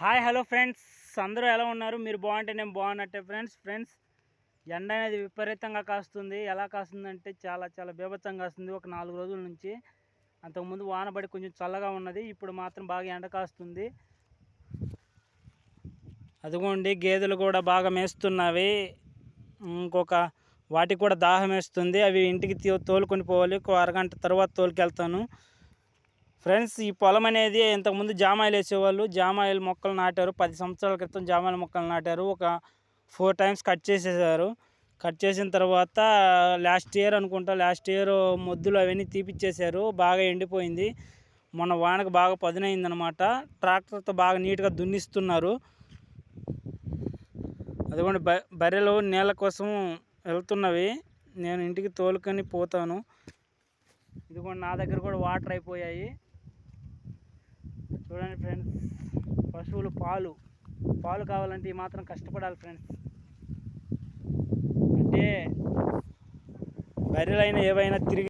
Hi hello friends. అందరూ ఎలా ఉన్నారు? మీరు బాగుంటే నేను బాగున్నట్టే ఫ్రెండ్స్. ఫ్రెండ్స్ ఎండ అనేది విపరీతంగా కాస్తుంది. ఎలా కాస్తుందంటే చాలా చాలా బీభత్సంగా కాస్తుంది. ఒక నాలుగు రోజుల నుంచి అంతకుముందు వానబడి కొంచెం చల్లగా ఉన్నది. ఇప్పుడు మాత్రం బాగా ఎండ కాస్తుంది. అదిగోండి గేదెలు కూడా బాగా మేస్తున్నవి. ఇంకొక వాటికి కూడా దాహం వేస్తుంది. అవి ఇంటికి తోలుకొని పోవాలి. ఒక అరగంట తర్వాత తోలుకెళ్తాను. ఫ్రెండ్స్ ఈ పొలం అనేది ఇంతకుముందు జామాయిలు వేసేవాళ్ళు. జామాయిలు మొక్కలు నాటారు. పది సంవత్సరాల క్రితం జామాయిల మొక్కలు నాటారు. ఒక ఫోర్ టైమ్స్ కట్ చేసేసారు. కట్ చేసిన తర్వాత లాస్ట్ ఇయర్ అనుకుంటా లాస్ట్ ఇయర్ మొద్దులు అవన్నీ తీపిచ్చేశారు బాగా ఎండిపోయింది. మొన్న వానకు బాగా పదునైందనమాట. ట్రాక్టర్తో బాగా నీట్గా దున్నిస్తున్నారు. అదిగోండి బ బర్రెలు నీళ్ళ కోసం వెళ్తున్నవి. నేను ఇంటికి తోలుకొని పోతాను. ఇదిగోండి నా దగ్గర కూడా వాటర్ అయిపోయాయి. చూడండి ఫ్రెండ్స్. పశువులు పాలు. పాలు కావాలంటే ఈ మాత్రం కష్టపడాలి ఫ్రెండ్స్. అంటే బర్రెలైనా ఏవైనా తిరిగి